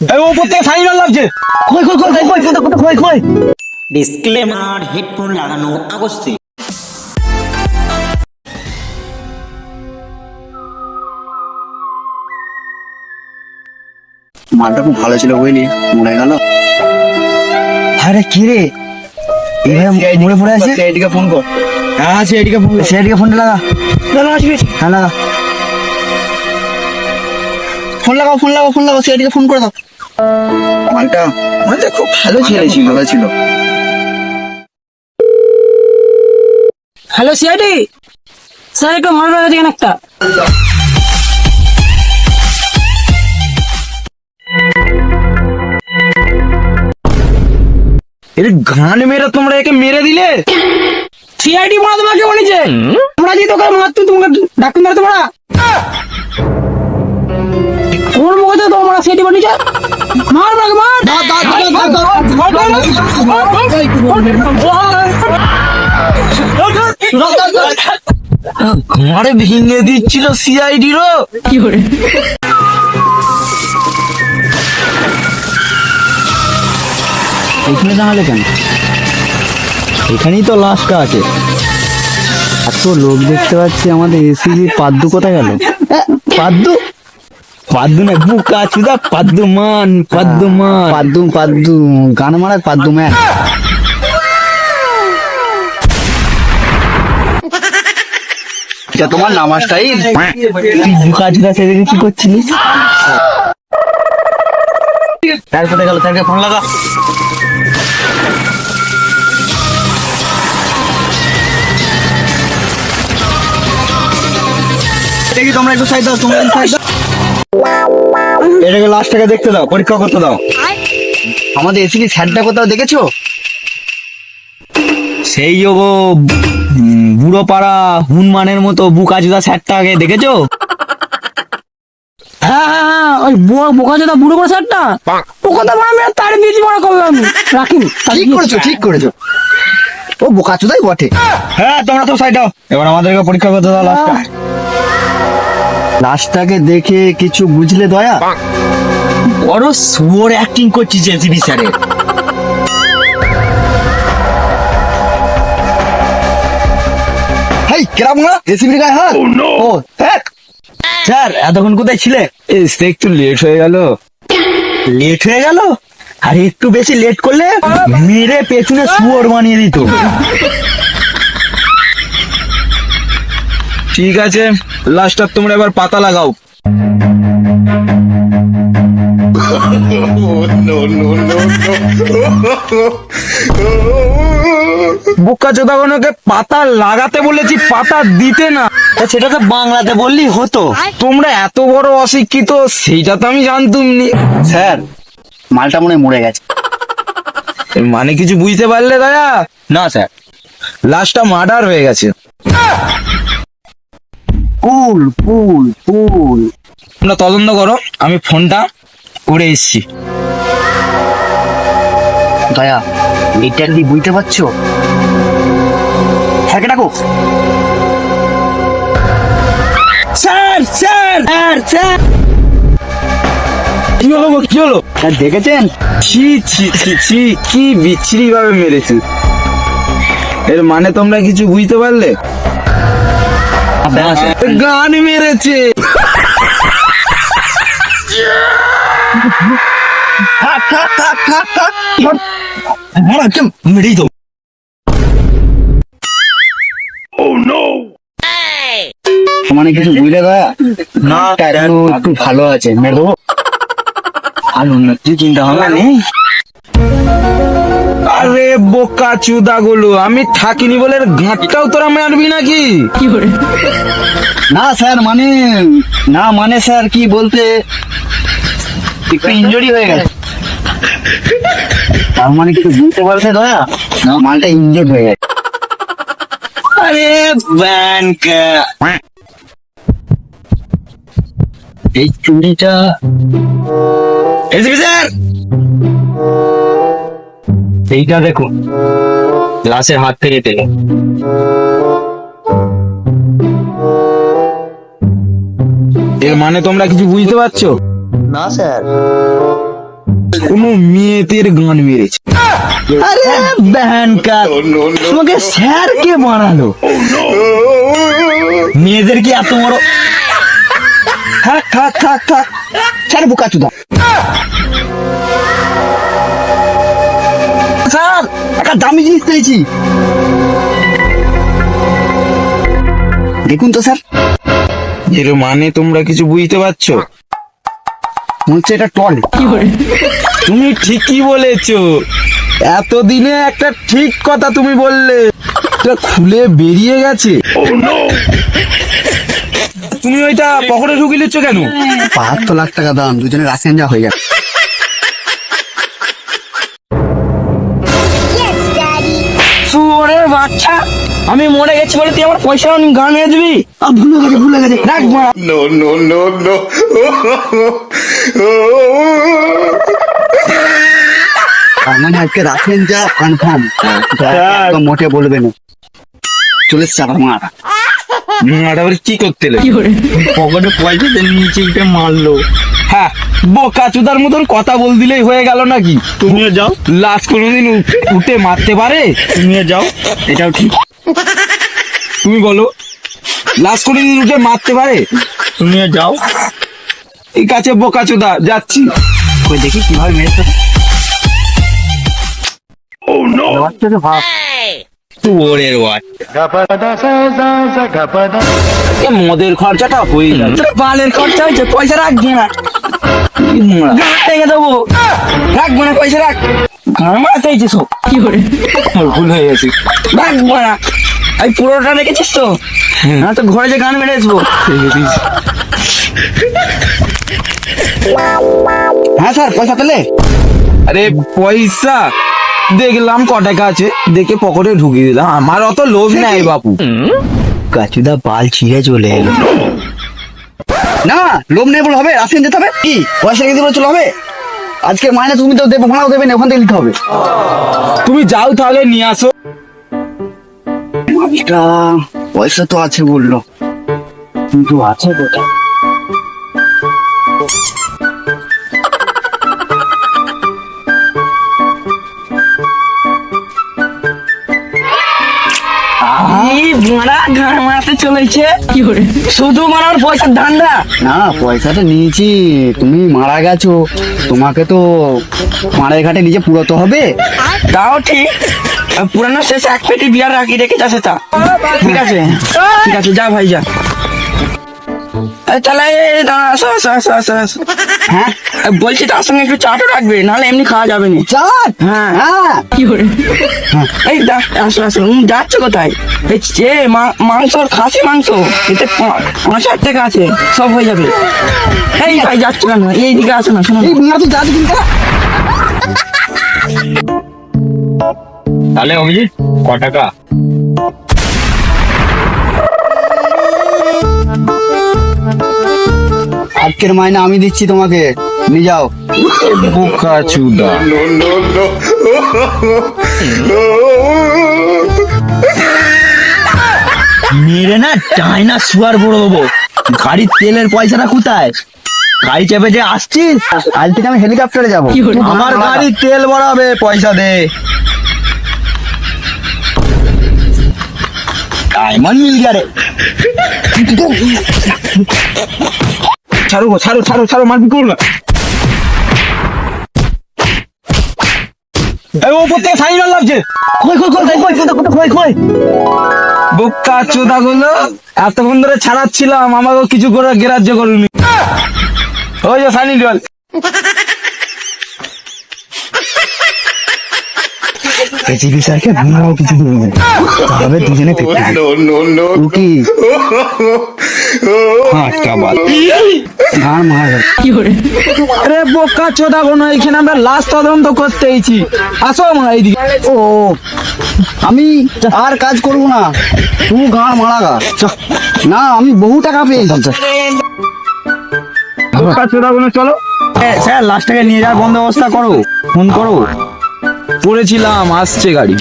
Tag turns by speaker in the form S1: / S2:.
S1: ওপর থেকে সাইন লাগছে। কই কই কই কই কই কই কই
S2: ডিসক্লেমার হেডফোন লাগানো
S3: মালটা খুব ভালো ছিল মনে গেল।
S1: আরে কি রে? এইভাবে মনে পড়ে আছে?
S3: এদিকে ফোন কর।
S1: হ্যাঁ সে এদিকে ফোন সে এদিকে ফোনটা লাগা। লাগা আসবে। হ্যাঁ লাগা।
S3: ফোন লাগাও ফোন লাগাও ফোন লাগাও সে এদিকে ফোন করে দাও। মালটা মালটা খুব ভালো ছেলে ছিল ভালো ছিল।
S4: Hello CID? স্যার একটা মনে রাখা এখানে একটা?
S1: এর গান মেরে তোমরা একে মেরে দিলে?
S4: সিআইডি মারা তোমাকে বলেছে। আমরা যদি তোকে মারতো তোমাকে ডাক্তার মারতে পারা? কোন মুখে তোমরা সিআইডি বানিয়েছে? মার মার মার।
S1: ঘরে ভেঙে দিচ্ছিল সিআইডি রো।
S4: কি করে?
S1: এখানে দাঁড়ালে কেন? এখানেই তো লাশটা আছে। এত লোক দেখতে পাচ্ছি আমাদের এসিবি পাদ্দু কোথায় গেল? পাদ্দু? পাদ্দু না বুকা চুদা পাদ্দু মান পাদ্দু মান পাদ্দু পাদ্দু গান মারা পাদ্দু ম্যান
S3: তোমার নামাজ টাইম
S1: তুই বুকা চুদা সেদিকে কি করছিলিস? তার কোথায় গেল তাকে ফোন লাগা।
S3: দেখি তোমরা একটু সাইড দাও তোমরা সাইড দাও।
S1: এটাকে লাস্টটাকে দেখতে দাও পরীক্ষা করতে দাও।
S3: আমাদের এসিবি স্যারটা কোথাও দেখেছ?
S1: সেই যোগো বুড়ো পাড়া হুনমানের মতো বুকা চুদা স্যারটাকে দেখেছ?
S4: হ্যাঁ হ্যাঁ হ্যাঁ ওই বুড়ো করে স্যারটা ও কথা বলে আমি তার দিয়েছি মনে করব আমি রাখি।
S3: ঠিক করেছ ঠিক করেছ। ও বোকাচুদাই বটে।
S1: হ্যাঁ। তোমরা তো সাইড দাও। এবার আমাদেরকে পরীক্ষা করতে দাও লাস্টটা লাস্টটাকে দেখে কিছু বুঝলে দয়া? বড় সুয়োর অ্যাক্টিং করছিস এসিবি স্যারের
S3: হেই কেরাম না এসিবির গায়ে হাত। ও হ্যাঁ
S1: স্যার এতক্ষণ কোথায় ছিলে? একটু লেট হয়ে গেল। লেট হয়ে গেল? আর একটু বেশি লেট করলে মেরে পেছনে শুয়োর বানিয়ে দিত। ঠিক আছে। লাস্টার তোমরা এবার পাতা লাগাও। বোকা চোদাগণকে পাতা লাগাতে বলেছি পাতা দিতে না। তা সেটা তো বাংলাতে বললেই হতো। তোমরা এত বড় অশিক্ষিত সেইটা তো আমি জানতুম নি।
S3: স্যার মালটা মনে হয় মরে গেছে।
S1: মানে কিছু বুঝতে পারলে দাদা? না স্যার। লাস্টটা মার্ডার হয়ে গেছে।
S3: ফুল ফুল ফুল।
S1: তোমরা তদন্ত করো আমি ফোনটা করে এসছি।
S3: দয়া এটা কি বুঝতে পারছ? হ্যাঁ ডাকো?
S1: Sir sir sir sir. কি হলো কি হলো?
S3: স্যার দেখেছেন?
S1: ছি ছি ছি ছি কি বিচ্ছিরি ভাবে মেরেছে। এর মানে তোমরা কিছু বুঝতে পারলে? গান মেরেছে। মেরেই তো
S3: মানে কিছু বুঝলে দয়া
S1: না
S3: একটু ভালো আছে মেরে দেবো।
S1: আর উন্নতি চিন্তা ভাবনা নেই? বোকা চুদা গুলো আমি থাকিনি বলে এর গাঁটটাও তোরা মারবি নাকি?
S3: না স্যার মানে না মানে স্যার কি বলতে? একটু ইনজুরি হয়ে গেছে। তার মানে কিছু বুঝতে পারছে দয়া? না মালটা ইনজুর হয়ে গেছে।
S1: আরে ব্যাংক।
S3: এই চুরিটা
S1: এসবি স্যার? এইটা দেখুন। গ্লাসের হাত থেকে তেলে এর মানে তোমরা কিছু বুঝতে পারছ?
S3: না স্যার। কোনো মেয়েদের গান মেরেছে আরে ব্যানকার তোমাকে স্যার কে বানালো? মেয়েদের কি এত বড় থাক থাক থাক থাক। স্যার বোকা চুদা। একটা দামি জিনিস পেয়েছি। দেখুন তো স্যার।
S5: এর মানে তোমরা কিছু বুঝতে পারছ?
S3: হচ্ছে এটা টল।
S5: তুমি ঠিকই বলেছ। এতদিনে একটা ঠিক কথা তুমি বললে। এটা খুলে বেরিয়ে গেছে। তুমি ওইটা পকেটে ঢুকিয়ে নিচ্ছ কেন?
S3: বাহাত্তর লাখ টাকা দাম দুজনে রাশিয়ান যা হয়ে গেছে
S4: বাচ্চা আমি মরে গেছি বলে তুই আমার পয়সা গান মেরে দিবি?
S3: ভুলে গেছে ভুলে গেছে।
S4: রাখ মারা
S3: মানে রাখেন যা কনফার্ম মোটে বলবে না। চলে আবার মারা
S5: মারা কি করতে?
S3: পকেটে পয়সা নিচে মারলো।
S5: হ্যাঁ বোকা চুদার মতন কথা বল দিলেই হয়ে গেল নাকি?
S1: তুমিও যাও।
S5: লাশ কোনোদিন উঠ- উঠে মারতে পারে?
S1: তুমিও যাও। এটাও ঠিক।
S5: তুমি বলো। লাশ কোনোদিন উঠে মারতে পারে?
S1: তুমিও যাও।
S5: ঠিক আছে বোকা চুদা যাচ্ছি।
S3: দেখি কীভাবে মেরেছে। বাচ্চাকে ভাব।
S5: তোরের ওয়াট মদের খরচাটা হয়ে যাবে
S4: বালের খরচা হয়েছে পয়সা রাখবি না। দেবো। রাখব না পয়সা রাখ। গান মারাতে কি করে?
S5: ভুল হয়ে গেছে।
S4: রাখব না। এই পুরোটা রেখেছিস তো? না তো ঘরে যে গান মেরে আসব।
S3: হ্যাঁ স্যার পয়সা পেলে?
S5: আরে পয়সা? দেখলাম ক টাকা আছে দেখে পকেটে ঢুকিয়ে দিলাম। আমার অত লোভ নাই বাপু।
S3: কাচুদা বাল ছিঁড়ে চলে এলো। না লোভ নেই বলে হবে রাশিয়ান যেতে হবে? কি? পয়সা রেখে দিলে চলে হবে? আজকে মাইনে তুমি তো দেবো ভাড়াও দেবে না ওখান থেকে নিতে হবে।
S5: তুমি যাও তাহলে নিয়ে আসো।
S3: পয়সা তো আছে বলল। কিন্তু আছে কোথায়?
S4: চলেছে। কি করে? শুধু মারার পয়সার ধান্দা।
S3: না পয়সাটা নিয়েছি তুমি মারা গেছো। তোমাকে তো মারাই ঘাটে নিজে পুরোতে হবে।
S4: তাও ঠিক। পুরানো শেষে এক পেটি বিয়ার রাখি রেখে যাচ্ছে তা ঠিক আছে? ঠিক আছে যা ভাই যা। তাহলে এই দাঁড়া, আসো আসো আসো আসো আসো
S3: হ্যাঁ?
S4: বলছি তার সঙ্গে একটু চাটও রাখবে নাহলে এমনি খাওয়া যাবে না।
S3: চাট?
S4: হ্যাঁ।
S3: হ্যাঁ।
S4: কি করে? এই দা- আসো আসো যাচ্ছ কোথায়? এই যে মা- মাংস খাসি মাংস এতে পাঁচ হাজার টাকা আছে সব হয়ে যাবে। এই ভাই যাচ্ছ কেন? এইদিকে আসো না শোনো।
S3: এই মারা তো যাচ্ছে কিন্তু।
S5: তাহলে অভিজিৎ ক টাকা?
S3: আজকের মাইনে আমি দিচ্ছি তোমাকে। নিয়ে যাও।
S5: বোকা চুদা।
S3: মেরে না ডাইনা শুয়ার বড় দেবো গাড়ির তেলের পয়সাটা কোথায়? গাড়ি চেপে যে আসছিস আজ থেকে আমি হেলিকপ্টারে যাব।
S5: আমার গাড়ির তেল ভরাবে পয়সা দে।
S3: ডায়মন্ড মিল গিয়া রে
S5: ছাড়ো ছাড়ো ছাড়ো ছাড়ো মারবি করো না। লাগছে। বোকা এতক্ষণ ধরে ছাড়াচ্ছিলাম আমাকে কিছু করে গ্রাহ্য করুনি। ওই যে সানি
S3: জল স্যারকে ভাঙাও কিছু দেবে। না তবে দুজনে
S5: পাঁচটা বাদ।
S3: মারা।
S5: আরে বোকা চোদা এখানে আমরা লাশ তদন্ত করতে আসো আমার এইদিকে।
S3: ও আমি আর কাজ করব না। তুই গান মারা গা। চ। না আমি বহু টাকা পেয়েছি
S5: বোকা চোদা গুলো চলো।
S3: স্যার লাস্টটাকে নিয়ে যাওয়ার বন্দোবস্ত করো। ফোন করো।
S5: পড়েছিলাম আসছে গাড়ি।